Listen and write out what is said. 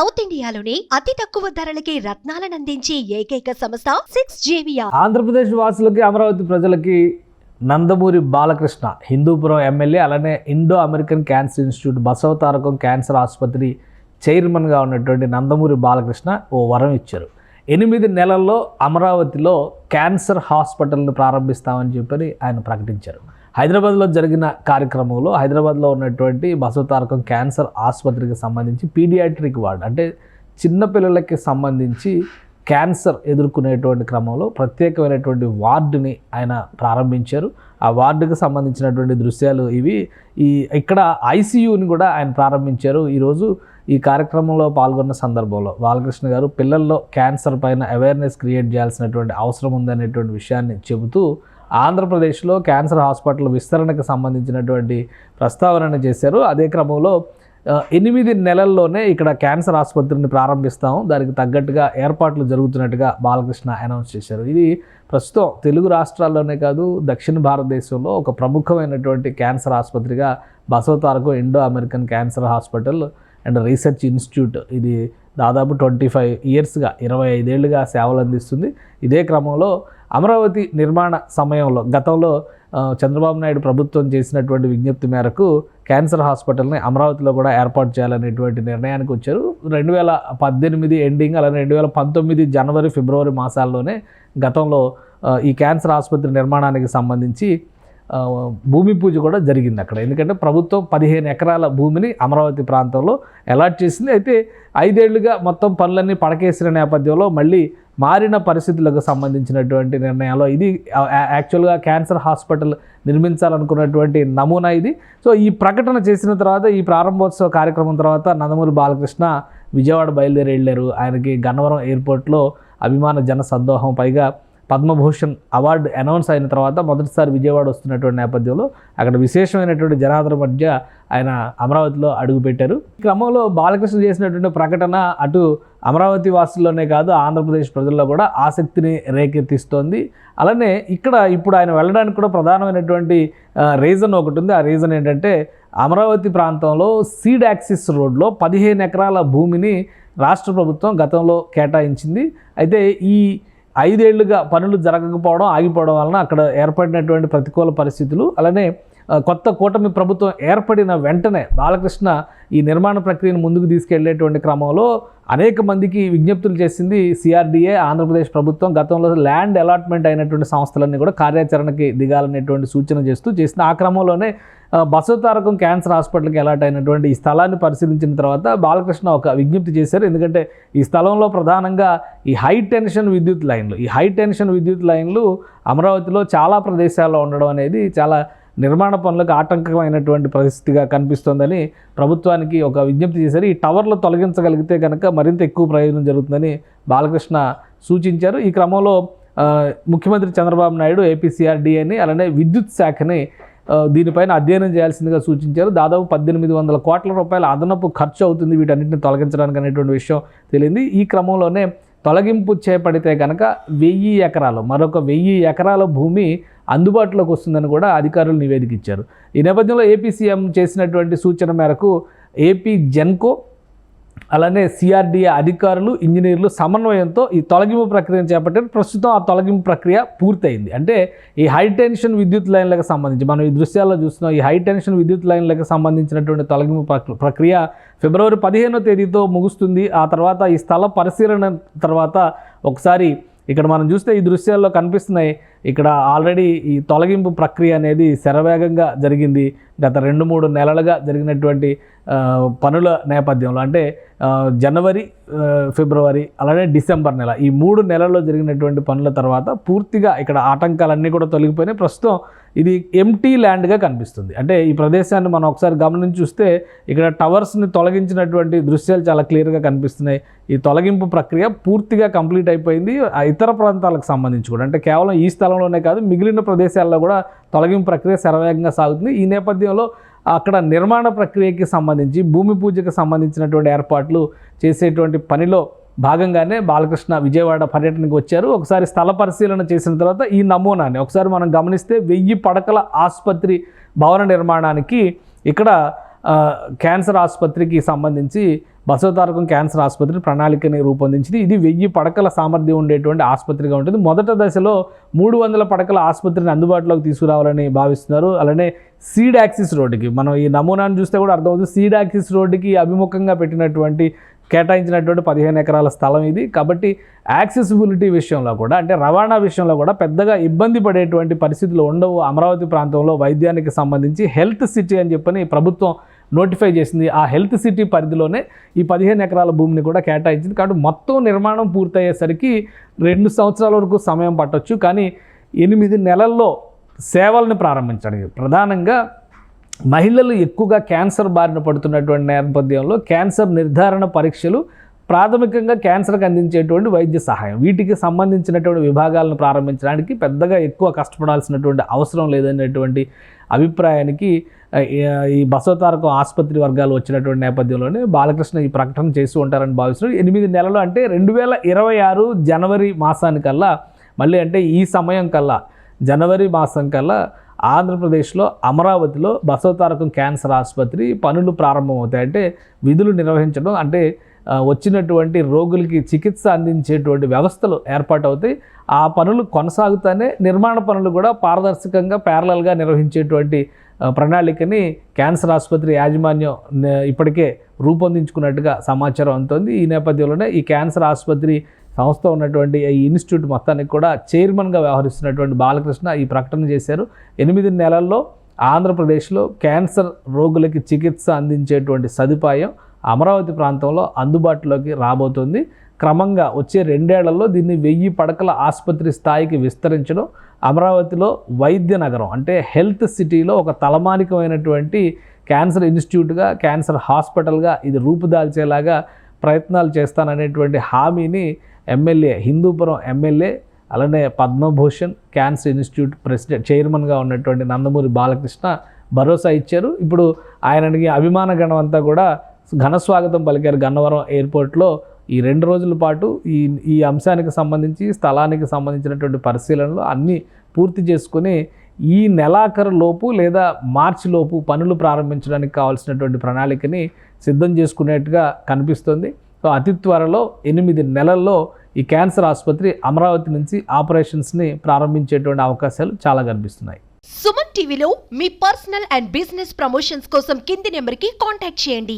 South ఇండియాలోని అతి తక్కువ ధరలకి రత్నాలను అందించే ఏకైక సంస్థ సిక్స్ జేవియా ఆంధ్రప్రదేశ్ వాసులకి అమరావతి ప్రజలకి నందమూరి బాలకృష్ణ హిందూపురం ఎమ్మెల్యే అలానే Indo American cancer institute Basavatarakam cancer ఆసుపత్రి చైర్మన్గా ఉన్నటువంటి నందమూరి బాలకృష్ణ ఓ వరం ఇచ్చారు. ఎనిమిది నెలల్లో అమరావతిలో క్యాన్సర్ హాస్పిటల్ను ప్రారంభిస్తామని చెప్పని ఆయన ప్రకటించారు. హైదరాబాద్లో జరిగిన కార్యక్రమంలో హైదరాబాద్లో ఉన్నటువంటి బసవతారకం క్యాన్సర్ ఆసుపత్రికి సంబంధించి పీడియాట్రిక్ వార్డ్ అంటే చిన్నపిల్లలకి సంబంధించి క్యాన్సర్ ఎదుర్కొనేటువంటి క్రమంలో ప్రత్యేకమైనటువంటి వార్డుని ఆయన ప్రారంభించారు. ఆ వార్డుకు సంబంధించినటువంటి దృశ్యాలు ఇవి. ఈ ఇక్కడ ఐసీయూని కూడా ఆయన ప్రారంభించారు. ఈరోజు ఈ కార్యక్రమంలో పాల్గొన్న సందర్భంలో బాలకృష్ణ గారు పిల్లల్లో క్యాన్సర్ పైన అవేర్నెస్ క్రియేట్ చేయాల్సినటువంటి అవసరం ఉందనేటువంటి విషయాన్ని చెబుతూ ఆంధ్రప్రదేశ్లో క్యాన్సర్ హాస్పిటల్ విస్తరణకు సంబంధించినటువంటి ప్రస్తావనను చేశారు. అదే క్రమంలో ఎనిమిది నెలల్లోనే ఇక్కడ క్యాన్సర్ ఆసుపత్రిని ప్రారంభిస్తాం. దానికి తగ్గట్టుగా ఏర్పాట్లు జరుగుతున్నట్టుగా బాలకృష్ణ అనౌన్స్ చేశారు. ఇది ప్రస్తుతం తెలుగు రాష్ట్రాల్లోనే కాదు దక్షిణ భారతదేశంలో ఒక ప్రముఖమైనటువంటి cancer ఆసుపత్రిగా Basavatarakam Indo American cancer hospital and research institute. ఇది దాదాపు ట్వంటీ ఫైవ్ ఇయర్స్గా ఇరవై ఐదేళ్ళుగా సేవలు అందిస్తుంది ఇదే క్రమంలో అమరావతి నిర్మాణ సమయంలో గతంలో చంద్రబాబు నాయుడు ప్రభుత్వం చేసినటువంటి విజ్ఞప్తి మేరకు క్యాన్సర్ హాస్పిటల్ని అమరావతిలో కూడా ఏర్పాటు చేయాలనేటువంటి నిర్ణయానికి వచ్చారు. రెండు వేల పద్దెనిమిది ఎండింగ్ అలానే రెండు వేల పంతొమ్మిది జనవరి ఫిబ్రవరి మాసాల్లోనే గతంలో ఈ క్యాన్సర్ ఆసుపత్రి నిర్మాణానికి సంబంధించి భూమి పూజ కూడా జరిగింది అక్కడ. ఎందుకంటే ప్రభుత్వం పదిహేను ఎకరాల భూమిని అమరావతి ప్రాంతంలో అలాట్ చేసింది. అయితే ఐదేళ్ళుగా మొత్తం పనులన్నీ పడకేసిన నేపథ్యంలో మళ్ళీ మారిన పరిస్థితులకు సంబంధించినటువంటి నిర్ణయాలు. ఇది యాక్చువల్గా క్యాన్సర్ హాస్పిటల్ నిర్మించాలనుకున్నటువంటి నమూనా ఇది. సో ఈ ప్రకటన చేసిన తర్వాత ఈ ప్రారంభోత్సవ కార్యక్రమం తర్వాత నందమూరి బాలకృష్ణ విజయవాడ బయలుదేరి వెళ్ళారు. ఆయనకి గన్నవరం ఎయిర్పోర్ట్లో అభిమాన జన సందోహం. పైగా పద్మభూషణ్ అవార్డు అనౌన్స్ అయిన తర్వాత మొదటిసారి విజయవాడ వస్తున్నటువంటి నేపథ్యంలో అక్కడ విశేషమైనటువంటి జనాదరణ మధ్య ఆయన అమరావతిలో అడుగుపెట్టారు. ఈ క్రమంలో బాలకృష్ణ చేసినటువంటి ప్రకటన అటు అమరావతి వాసుల్లోనే కాదు ఆంధ్రప్రదేశ్ ప్రజల్లో కూడా ఆసక్తిని రేకెత్తిస్తోంది. అలానే ఇక్కడ ఇప్పుడు ఆయన వెళ్ళడానికి కూడా ప్రధానమైనటువంటి రీజన్ ఒకటి ఉంది. ఆ రీజన్ ఏంటంటే అమరావతి ప్రాంతంలో సీడ్ యాక్సిస్ రోడ్లో పదిహేను ఎకరాల భూమిని రాష్ట్ర ప్రభుత్వం గతంలో కేటాయించింది. అయితే ఈ ఐదేళ్ళుగా పనులు జరగకపోవడం ఆగిపోవడం వలన అక్కడ ఏర్పడినటువంటి ప్రతికూల పరిస్థితులు అలానే కొత్త కూటమి ప్రభుత్వం ఏర్పడిన వెంటనే బాలకృష్ణ ఈ నిర్మాణ ప్రక్రియను ముందుకు తీసుకెళ్ళేటువంటి క్రమంలో అనేక మందికి విజ్ఞప్తులు చేసింది సిఆర్డీఏ ఆంధ్రప్రదేశ్ ప్రభుత్వం. గతంలో ల్యాండ్ అలాట్మెంట్ అయినటువంటి సంస్థలన్నీ కూడా కార్యాచరణకి దిగాలనేటువంటి సూచన చేస్తూ చేసిన ఆ క్రమంలోనే బసవతారకం క్యాన్సర్ హాస్పిటల్కి అలాట్ అయినటువంటి ఈ స్థలాన్ని పరిశీలించిన తర్వాత బాలకృష్ణ ఒక విజ్ఞప్తి చేశారు. ఎందుకంటే ఈ స్థలంలో ప్రధానంగా ఈ హై టెన్షన్ విద్యుత్ లైన్లు ఈ హై టెన్షన్ విద్యుత్ లైన్లు అమరావతిలో చాలా ప్రదేశాల్లో ఉండడం అనేది చాలా నిర్మాణ పనులకు ఆటంకమైనటువంటి పరిస్థితిగా కనిపిస్తోందని ప్రభుత్వానికి ఒక విజ్ఞప్తి చేశారు. ఈ టవర్లు తొలగించగలిగితే కనుక మరింత ఎక్కువ ప్రయోజనం జరుగుతుందని బాలకృష్ణ సూచించారు. ఈ క్రమంలో ముఖ్యమంత్రి చంద్రబాబు నాయుడు ఏపీసీఆర్డీఏని అలానే విద్యుత్ శాఖని దీనిపైన అధ్యయనం చేయాల్సిందిగా సూచించారు. దాదాపు పద్దెనిమిది వందల కోట్ల రూపాయల అదనపు ఖర్చు అవుతుంది వీటన్నిటిని తొలగించడానికి అనేటువంటి విషయం తెలియంది. ఈ క్రమంలోనే తొలగింపు చేపడితే కనుక వెయ్యి ఎకరాలు మరొక వెయ్యి ఎకరాల భూమి అందుబాటులోకి వస్తుందని కూడా అధికారులు నివేదిక ఇచ్చారు ఈ నేపథ్యంలో ఏపీ సీఎం చేసినటువంటి సూచన మేరకు ఏపీ జెన్కో అలానే సిఆర్డీఏ అధికారులు ఇంజనీర్లు సమన్వయంతో ఈ తొలగింపు ప్రక్రియను చేపట్టారు. ప్రస్తుతం ఆ తొలగింపు ప్రక్రియ పూర్తయింది. అంటే ఈ హై టెన్షన్ విద్యుత్ లైన్లకు సంబంధించి మనం ఈ దృశ్యాల్లో చూస్తున్నాం. ఈ హై టెన్షన్ విద్యుత్ లైన్లకు సంబంధించినటువంటి తొలగింపు ప్రక్రియ ఫిబ్రవరి పదిహేనో తేదీతో ముగుస్తుంది. ఆ తర్వాత ఈ స్థల పరిశీలన తర్వాత ఒకసారి ఇక్కడ మనం చూస్తే ఈ దృశ్యాల్లో కనిపిస్తున్నాయి. ఇక్కడ ఆల్రెడీ ఈ తొలగింపు ప్రక్రియ అనేది శరవేగంగా జరిగింది. గత రెండు మూడు నెలలుగా జరిగినటువంటి పనుల నేపథ్యంలో అంటే జనవరి ఫిబ్రవరి అలానే డిసెంబర్ నెల ఈ మూడు నెలల్లో జరిగినటువంటి పనుల తర్వాత పూర్తిగా ఇక్కడ ఆటంకాలన్నీ కూడా తొలగిపోయినాయి. ప్రస్తుతం ఇది ఎంటీ ల్యాండ్గా కనిపిస్తుంది. అంటే ఈ ప్రదేశాన్ని మనం ఒకసారి గమనించి చూస్తే ఇక్కడ టవర్స్ని తొలగించినటువంటి దృశ్యాలు చాలా క్లియర్గా కనిపిస్తున్నాయి. ఈ తొలగింపు ప్రక్రియ పూర్తిగా కంప్లీట్ అయిపోయింది. ఇతర ప్రాంతాలకు సంబంధించి కూడా అంటే కేవలం ఈ కాలంలోనే కాదు మిగిలిన ప్రదేశాల్లో కూడా తొలగింపు ప్రక్రియ శరవేగంగా సాగుతుంది. ఈ నేపథ్యంలో అక్కడ నిర్మాణ ప్రక్రియకి సంబంధించి భూమి పూజకు సంబంధించినటువంటి ఏర్పాట్లు చేసేటువంటి పనిలో భాగంగానే బాలకృష్ణ విజయవాడ పర్యటనకు వచ్చారు. ఒకసారి స్థల పరిశీలన చేసిన తర్వాత ఈ నమూనాని ఒకసారి మనం గమనిస్తే వెయ్యి పడకల ఆసుపత్రి భవన నిర్మాణానికి ఇక్కడ క్యాన్సర్ ఆసుపత్రికి సంబంధించి బసవతారకం క్యాన్సర్ ఆసుపత్రి ప్రణాళికని రూపొందించింది. ఇది వెయ్యి పడకల సామర్థ్యం ఉండేటువంటి ఆసుపత్రిగా ఉంటుంది. మొదట దశలో మూడు వందల పడకల ఆసుపత్రిని అందుబాటులోకి తీసుకురావాలని భావిస్తున్నారు. అలానే సీడ్ యాక్సిస్ రోడ్డుకి మనం ఈ నమూనాను చూస్తే కూడా అర్థమవుతుంది. సీడ్ యాక్సిస్ రోడ్డుకి అభిముఖంగా పెట్టినటువంటి కేటాయించినటువంటి పదిహేను ఎకరాల స్థలం ఇది. కాబట్టి యాక్సెసిబిలిటీ విషయంలో కూడా అంటే రవాణా విషయంలో కూడా పెద్దగా ఇబ్బంది పడేటువంటి పరిస్థితులు ఉండవు అమరావతి ప్రాంతంలో వైద్యానికి సంబంధించి. హెల్త్ సిటీ అని చెప్పని ప్రభుత్వం నోటిఫై చేసింది. ఆ హెల్త్ సిటీ పరిధిలోనే ఈ పదిహేను ఎకరాల భూమిని కూడా కేటాయించింది. కాబట్టి మొత్తం నిర్మాణం పూర్తయ్యేసరికి రెండు సంవత్సరాల వరకు సమయం పట్టవచ్చు కానీ ఎనిమిది నెలల్లో సేవలను ప్రారంభించడానికి ప్రధానంగా మహిళలు ఎక్కువగా క్యాన్సర్ బారిన పడుతున్నటువంటి నేపథ్యంలో క్యాన్సర్ నిర్ధారణ పరీక్షలు ప్రాథమికంగా క్యాన్సర్కి అందించేటువంటి వైద్య సహాయం. వీటికి సంబంధించినటువంటి విభాగాలను ప్రారంభించడానికి పెద్దగా ఎక్కువ కష్టపడాల్సినటువంటి అవసరం లేదనేటువంటి అభిప్రాయానికి ఈ బసవతారకం ఆసుపత్రి వర్గాలు వచ్చినటువంటి నేపథ్యంలోనే బాలకృష్ణ ఈ ప్రకటన చేసి ఉంటారని భావిస్తున్నారు. ఎనిమిది నెలలు అంటే రెండు వేల ఇరవై ఆరు జనవరి మాసానికల్లా మళ్ళీ అంటే ఈ సమయం కల్లా జనవరి మాసం కల్లా ఆంధ్రప్రదేశ్లో అమరావతిలో బసవతారకం క్యాన్సర్ ఆసుపత్రి పనులు ప్రారంభమవుతాయి. అంటే విధులు నిర్వహించడం అంటే వచ్చినటువంటి రోగులకి చికిత్స అందించేటువంటి వ్యవస్థలు ఏర్పాటవుతాయి. ఆ పనులు కొనసాగుతానే నిర్మాణ పనులు కూడా పారదర్శకంగా ప్యారలల్గా నిర్వహించేటువంటి ప్రణాళికని క్యాన్సర్ ఆసుపత్రి యాజమాన్యం ఇప్పటికే రూపొందించుకున్నట్టుగా సమాచారం అందుతోంది. ఈ నేపథ్యంలోనే ఈ క్యాన్సర్ ఆసుపత్రి సంస్థ ఉన్నటువంటి ఈ ఇన్స్టిట్యూట్ మొత్తానికి కూడా చైర్మన్గా వ్యవహరిస్తున్నటువంటి బాలకృష్ణ ఈ ప్రకటన చేశారు. ఎనిమిది నెలల్లో ఆంధ్రప్రదేశ్లో క్యాన్సర్ రోగులకి చికిత్స అందించేటువంటి సదుపాయం అమరావతి ప్రాంతంలో అందుబాటులోకి రాబోతుంది. క్రమంగా వచ్చే రెండేళ్ళలో దీన్ని వెయ్యి పడకల ఆసుపత్రి స్థాయికి విస్తరించడం అమరావతిలో వైద్య నగరం అంటే హెల్త్ సిటీలో ఒక తలమానికమైనటువంటి క్యాన్సర్ ఇన్స్టిట్యూట్గా క్యాన్సర్ హాస్పిటల్గా ఇది రూపుదాల్చేలాగా ప్రయత్నాలు చేస్తాననేటువంటి హామీని ఎమ్మెల్యే హిందూపురం ఎమ్మెల్యే అలానే పద్మభూషణ్ క్యాన్సర్ ఇన్స్టిట్యూట్ ప్రెసిడెంట్ చైర్మన్గా ఉన్నటువంటి నందమూరి బాలకృష్ణ భరోసా ఇచ్చారు. ఇప్పుడు ఆయనకి అభిమాన గణం అంతా కూడా ఘన స్వాగతం పలికారు గన్నవరం ఎయిర్పోర్ట్లో. ఈ రెండు రోజుల పాటు ఈ ఈ అంశానికి సంబంధించి స్థలానికి సంబంధించినటువంటి పరిశీలనలు అన్నీ పూర్తి చేసుకుని ఈ నెలాఖరు లోపు లేదా మార్చి లోపు పనులు ప్రారంభించడానికి కావాల్సినటువంటి ప్రణాళికని సిద్ధం చేసుకునేట్టుగా కనిపిస్తుంది. సో అతి త్వరలో ఎనిమిది నెలల్లో ఈ క్యాన్సర్ ఆసుపత్రి అమరావతి నుంచి ఆపరేషన్స్ని ప్రారంభించేటువంటి అవకాశాలు చాలా కనిపిస్తున్నాయి. సుమన్ టీవీలో మీ పర్సనల్ అండ్ బిజినెస్ ప్రమోషన్స్ కోసం కింది నెంబర్కి కాంటాక్ట్ చేయండి.